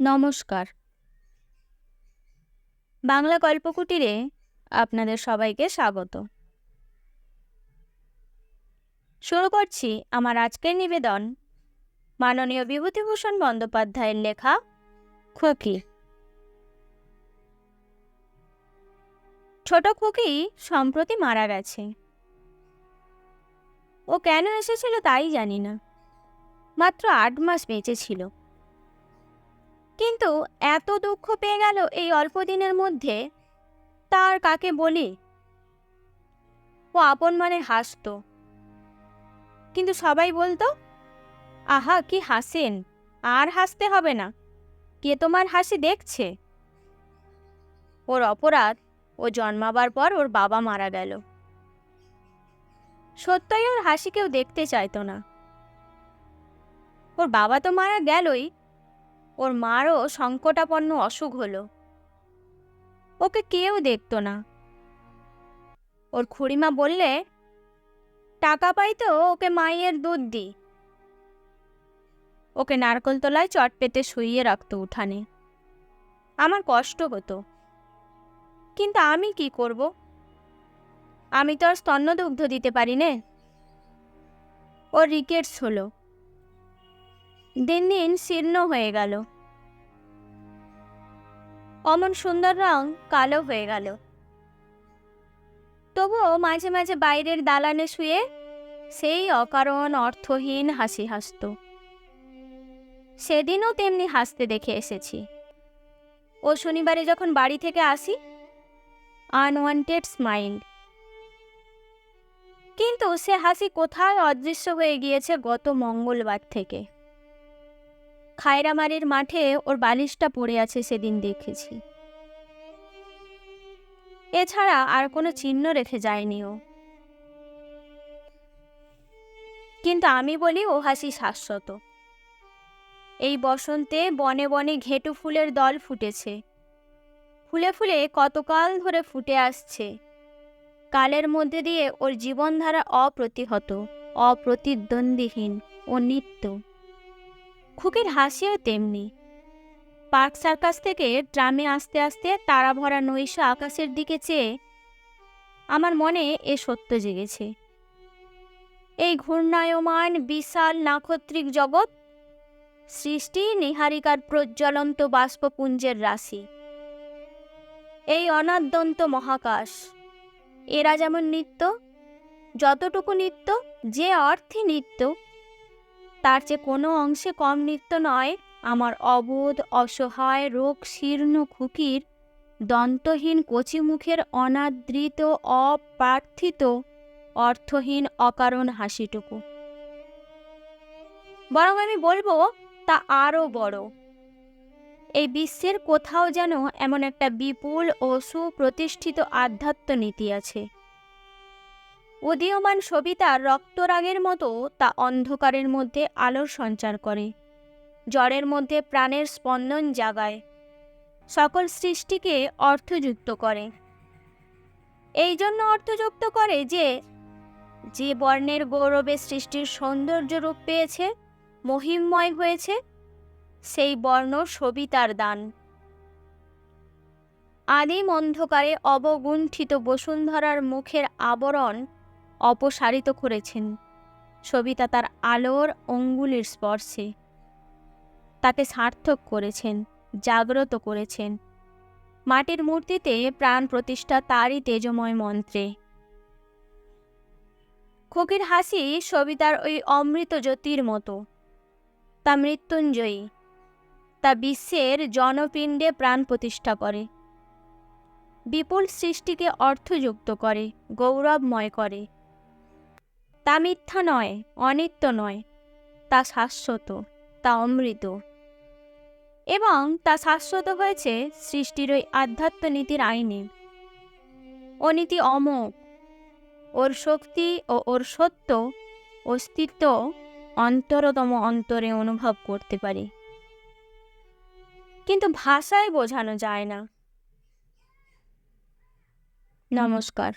নমস্কার। বাংলা গল্পকুটিরে আপনাদের সবাইকে স্বাগত। শুরু করছি আমার আজকের নিবেদন মাননীয় বিভূতিভূষণ বন্দ্যোপাধ্যায়ের লেখা খুকি। ছোট খুকি সম্প্রতি মারা গেছে। ও কেন এসেছিল তাই জানি না। মাত্র আট মাস বেঁচে ছিল। কিন্তু এত দুঃখ পেয়ে গেল এই অল্প দিনের মধ্যে। তার কাকে বলি? ও আপন মানে হাসতো। কিন্তু সবাই বলতো, আহা, কি হাসেন? আর হাসতে হবে না। কে তোমার হাসি দেখছে? ওর অপরাধ, ও জন্মাবার পর ওর বাবা মারা গেল। সত্যই ওর হাসি কেউ দেখতে চাইতো না। ওর বাবা তো মারা গেলই ওর মারও সংকটাপন্ন অসুখ হলো। ওকে কেউ দেখতো না। ওর খুড়িমা বললে, টাকা পাই তো, ওকে মায়ের দুধ দি ওকে নারকল তলায় চট পেতে শুইয়ে রাখতো উঠানে। আমার কষ্ট হতো। কিন্তু আমি কি করব? আমি তো আর স্তন্যদুগ্ধ দিতে পারি নে। ওর রিকেটস হলো। দিন দিন শীর্ণ হয়ে গেল। অমন সুন্দর রং কালো হয়ে গেল। তবুও মাঝে মাঝে বাইরের দালানে শুয়ে সেই অকারণ, অর্থহীন হাসি হাসত। সেদিনও তেমনি হাসতে দেখে এসেছি। ও শনিবারে যখন বাড়ি থেকে আসি আনওয়ান্টেড স্মাইল কিন্তু সে হাসি কোথায় অদৃশ্য হয়ে গিয়েছে গত মঙ্গলবার থেকে? খায়রামারির মাঠে ওর বালিশটা পড়ে আছে সেদিন দেখেছি। এছাড়া আর কোনো চিহ্ন রেখে যায়নি ও। কিন্তু আমি বলি ও হাসি শাশ্বত। এই বসন্তে বনে বনে ঘেটু ফুলের দল ফুটেছে। ফুলে ফুলে কতকাল ধরে ফুটে আসছে। কালের মধ্যে দিয়ে ওর জীবনধারা অপ্রতিহত, অপ্রতিদ্বন্দ্বীহীন ও নিত্য। খুকির হাসিও তেমনি। পার্ক সার্কাস থেকে ট্রামে আসতে আসতে তারা ভরা নৈশ আকাশের দিকে চেয়ে আমার মনে এ সত্য জেগেছে। এই ঘূর্ণায়মান বিশাল নাক্ষত্রিক জগৎ সৃষ্টি নিহারিকার প্রজ্বলন্ত বাষ্পপুঞ্জের রাশি। এই অনাদ্যন্ত মহাকাশ, এরা যেমন নিত্য, যতটুকু নিত্য, যে অর্থে নিত্য তার চেয়ে কোনো অংশে কম নিত্য নয়। আমার অবোধ, অসহায়, রোগ শীর্ণ খুকির, দন্তহীন কচি মুখের অনাদৃত অপ্রার্থিত অর্থহীন, অকারণ হাসিটুকু। বরং আমি বলব, তা আরও বড়। এই বিশ্বের কোথাও যেন এমন একটা বিপুল ও সুপ্রতিষ্ঠিত আধ্যাত্ম নীতি আছে। উদীয়মান সবিতার রক্তরাগের মতো তা অন্ধকারের মধ্যে আলোর সঞ্চার করে। জ্বরের মধ্যে প্রাণের স্পন্দন জাগায়। সকল সৃষ্টিকে অর্থযুক্ত করে। এই জন্য অর্থযুক্ত করে যে যে বর্ণের গৌরবে সৃষ্টির সৌন্দর্য রূপ পেয়েছে, মহিমময় হয়েছে, সেই বর্ণ সবিতার দান। আদিম অন্ধকারে অবগুণ্ঠিত বসুন্ধরার মুখের আবরণ অপসারিত করেছেন। সবিতা তার আলোর অঙ্গুলির স্পর্শে তাকে সার্থক করেছেন, জাগ্রত করেছেন। মাটির মূর্তিতে প্রাণ প্রতিষ্ঠা তারই তেজময় মন্ত্রে। খুকির হাসি সবিতার ওই অমৃত জ্যোতির মতো। তা মৃত্যুঞ্জয়ী। তা বিশ্বের জনপিণ্ডে প্রাণ প্রতিষ্ঠা করে। বিপুল সৃষ্টিকে অর্থযুক্ত করে, গৌরবময় করে। তা মিথ্যা নয়, অনিত্য নয়। তা শাশ্বত, তা অমৃত। এবং তা শাশ্বত হয়েছে সৃষ্টির ওই আধ্যাত্ম নীতির আইনে। ও নীতি অমোক ওর শক্তি ও ওর সত্য অস্তিত্ব অন্তরতম অন্তরে অনুভব করতে পারি। কিন্তু ভাষায় বোঝানো যায় না। নমস্কার।